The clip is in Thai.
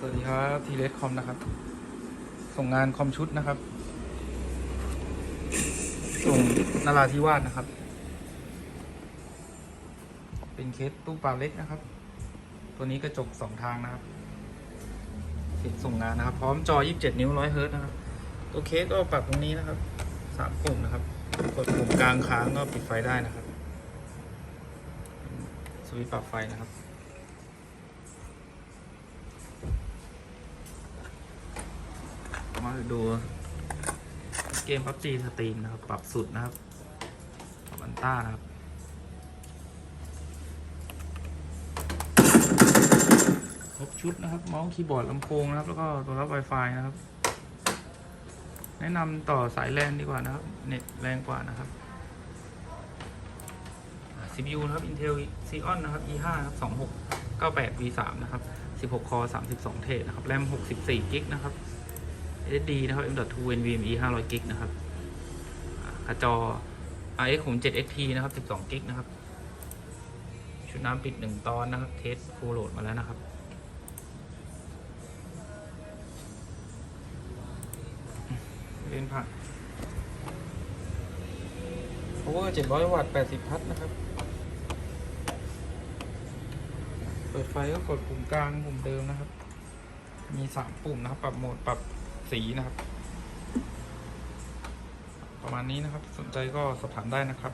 สวัสดีครับทีเลสคอมนะครับ ส่งงานคอมชุดนะครับ ส่งนาราธิวาสนะครับ เป็นเคสตู้ปลาเล็กนะครับ ตัวนี้กระจกสองทางนะครับเสร็จส่งงานนะครับ พร้อมจอ 27 นิ้ว 100เฮิร์ตนะครับ ตัวเคสก็ปรับตรงนี้นะครับสามปุ่มนะครับ กดปุ่มกลางค้างก็ปิดไฟได้นะครับสวิตช์ปรับไฟนะครับ มา ดูเกม PUBG สตรีมนะครับ ปรับสุดนะครับปรับอันต้านะครับครบชุดนะครับเมาส์คีย์บอร์ดลำโพงนะครับ แล้วก็ตัวรับ Wi-Fi นะครับ แนะนำต่อสายแลนดีกว่านะครับ เน็ตแรงกว่านะครับ CPU นะครับ Intel Xeon นะครับ E5 นะครับ2698 V3 นะครับ 16 คอ 32 เทรดนะครับ แรม 64 กิกนะครับ SSD นะครับ M.2 NVMe 500กิกนะครับอ่ากร์จอ RX ผม 7XT นะครับ 12กิกนะครับ ชุดน้ำปิด 1 ตอนนะครับ เทสฟูลโหลดมาแล้วนะครับ เล่นผ่าน power 700 วัตต์ 80 พัทนะครับ เปิดไฟก็กดปุ่มกลางปุ่มเดิมนะครับ มี 3 ปุ่มนะครับ ปรับโหมด ปรับ สีนะครับ ประมาณนี้นะครับ สนใจก็สอบถามได้นะครับ